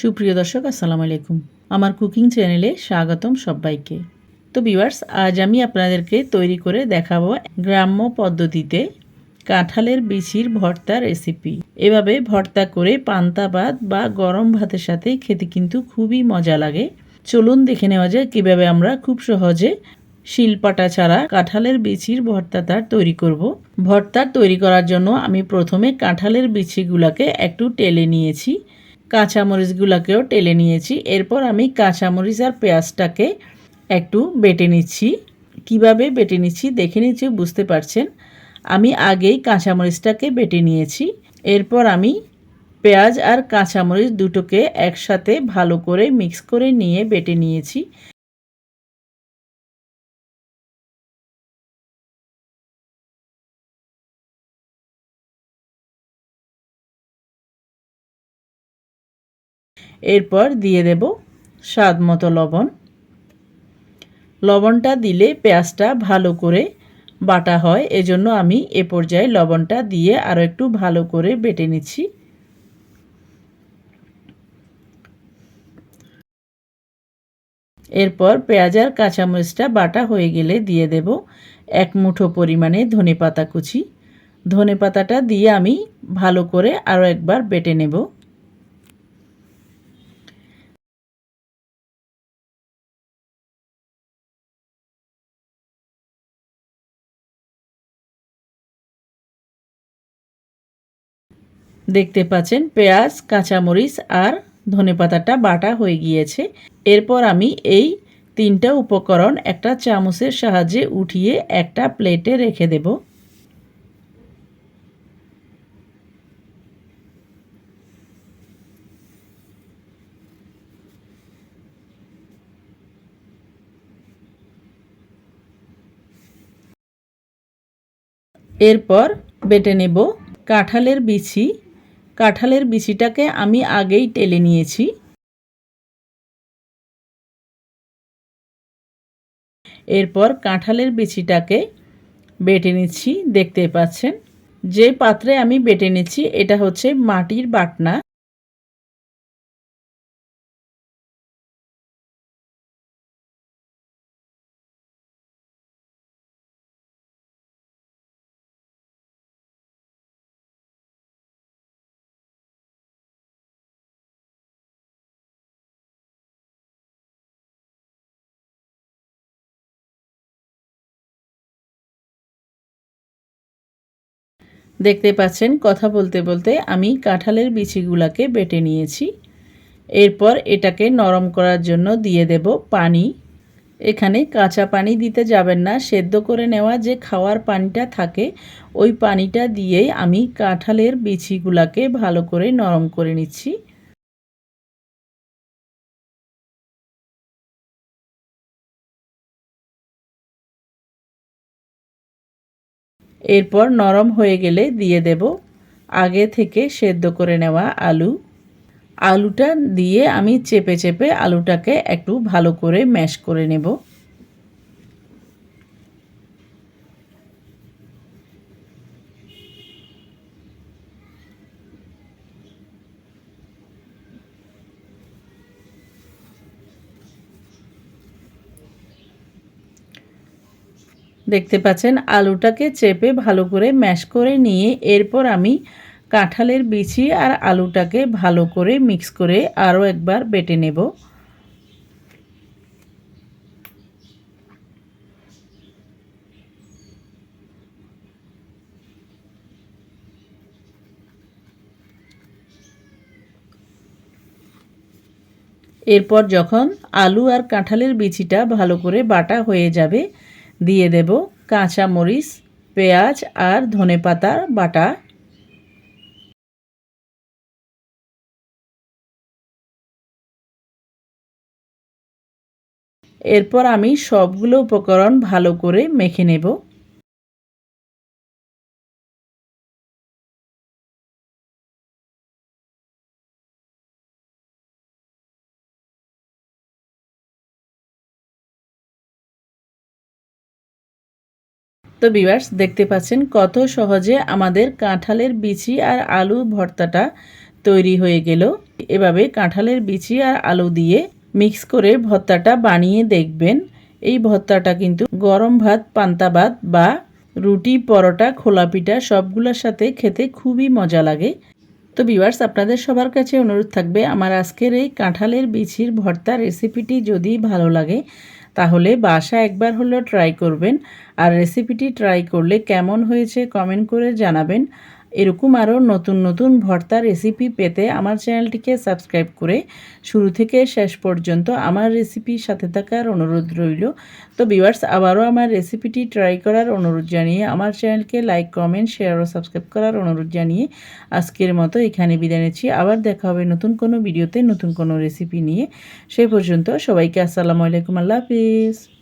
সুপ্রিয় দর্শক, আসসালামু আলাইকুম। আমার কুকিং চ্যানেলে স্বাগতম সবাইকে। তো ভিউয়ার্স, আজ আমি আপনাদেরকে তৈরি করে দেখাবো গ্রাম্য পদ্ধতিতে কাঁঠালের বিচির ভর্তা রেসিপি। এভাবে ভর্তা করে পান্তা ভাত বা গরম ভাতের সাথে খেতে কিন্তু খুবই মজা লাগে। চলুন দেখে নেওয়া যায় কীভাবে আমরা খুব সহজে শিলপাটা ছাড়া কাঁঠালের বিচির ভর্তাটার তৈরি করব। ভর্তা তৈরি করার জন্য আমি প্রথমে কাঁঠালের বিচিগুলোকে একটু টেলে নিয়েছি। কাঁচামরিচগুলোকেও টেলে নিয়েছি। এরপর আমি কাঁচামরিচ আর পেঁয়াজটাকে একটু বেটে নিচ্ছি। কীভাবে বেটে নিচ্ছি দেখে নিচ্ছি, বুঝতে পারছেন? আমি আগেই কাঁচামরিচটাকে বেটে নিয়েছি। এরপর আমি পেঁয়াজ আর কাঁচামরিচ দুটোকে একসাথে ভালো করে মিক্স করে নিয়ে বেটে নিয়েছি। এরপর দিয়ে দেব স্বাদ মতো লবণ। লবণটা দিলে পেঁয়াজটা ভালো করে বাটা হয়, এজন্য আমি এ পর্যায়ে লবণটা দিয়ে আরও একটু ভালো করে বেটে নিচ্ছি। এরপর পেঁয়াজ আর কাঁচামরিচটা বাটা হয়ে গেলে দিয়ে দেব এক মুঠো পরিমাণে ধনে পাতা কুচি। ধনে পাতাটা দিয়ে আমি ভালো করে আরও একবার বেটে নেব। দেখতে পাচ্ছেন, পেঁয়াজ, কাঁচামরিচ আর ধনেপাতাটা বাটা হয়ে গিয়েছে। এরপর আমি এই তিনটা উপকরণ একটা চামচের সাহায্যে উঠিয়ে একটা প্লেটে রেখে দেব। এরপর বেটে নেব কাঁঠালের বিছি কাঁঠালের বিচিটাকে আমি আগেই টেলে নিয়েছি। এরপর কাঁঠালের বিচিটাকে বেটে নিচ্ছি, দেখতে পাচ্ছেন? যে পাত্রে আমি বেটে নিচ্ছি, এটা হচ্ছে মাটির বাটনা। দেখতে পাচ্ছেন, কথা বলতে বলতে আমি কাঁঠালের বিচিগুলাকে বেটে নিয়েছি। এরপর এটাকে নরম করার জন্য দিয়ে দেব পানি। এখানে কাঁচা পানি দিতে যাবেন না, সেদ্ধ করে নেওয়া যে খাওয়ার পানিটা থাকে, ওই পানিটা দিয়েই আমি কাঁঠালের বিচিগুলাকে ভালো করে নরম করে নিচ্ছি। এরপর নরম হয়ে গেলে দিয়ে দেব আগে থেকে সেদ্ধ করে নেওয়া আলু। আলুটা দিয়ে আমি চেপে চেপে আলুটাকে একটু ভালো করে ম্যাশ করে নেব। দেখতে পাচ্ছেন, আলুটাকে চেপে ভালো করে ম্যাশ করে নিয়ে এরপর আমি কাঁঠালের বিচি আর আলুটাকে ভালো করে মিক্স করে আরও একবার বেটে নেব। এরপর যখন আলু আর কাঁঠালের বিচিটা ভালো করে বাটা হয়ে যাবে দিয়ে দেব কাঁচা মরিচ পেঁয়াজ আর ধনে পাতার বাটা। এরপর আমি সবগুলো উপকরণ ভালো করে মেখে নেব। তো বিভার্স দেখতে পাচ্ছেন কত সহজে আমাদের কাঁঠালের বিচি আর আলু ভর্তাটা তৈরি হয়ে গেল। এভাবে কাঁঠালের বিচি আর আলু দিয়ে মিক্স করে ভর্তাটা বানিয়ে দেখবেন। এই ভর্তাটা কিন্তু গরম ভাত, পান্তা ভাত বা রুটি, পরোটা খোলা পিঠা সবগুলোর সাথে খেতে খুবই মজা লাগে। তো ভিউয়ার্স আপনাদের সবার কাছে অনুরোধ থাকবে, আমার আজকের এই কাঁঠালের বিছির ভর্তা রেসিপিটি যদি ভালো লাগে, তাহলে বাসা একবার হলেও ট্রাই করবেন। আর রেসিপিটি ট্রাই করলে কেমন হয়েছে কমেন্ট করে জানাবেন। এরকম আরও নতুন নতুন ভর্তা রেসিপি পেতে আমার চ্যানেলটিকে সাবস্ক্রাইব করে শুরু থেকে শেষ পর্যন্ত আমার রেসিপির সাথে থাকার অনুরোধ রইল। তো ভিউয়ার্স আবারও আমার রেসিপিটি ট্রাই করার অনুরোধ জানিয়ে আমার চ্যানেলকে লাইক কমেন্ট শেয়ার ও সাবস্ক্রাইব করার অনুরোধ জানিয়ে আজকের মতো এখানে বিদায় নিচ্ছি। আবার দেখা হবে নতুন কোনো ভিডিওতে নতুন কোনো রেসিপি নিয়ে। সেই পর্যন্ত সবাইকে আসসালামু আলাইকুম, আল্লাহ হাফিজ।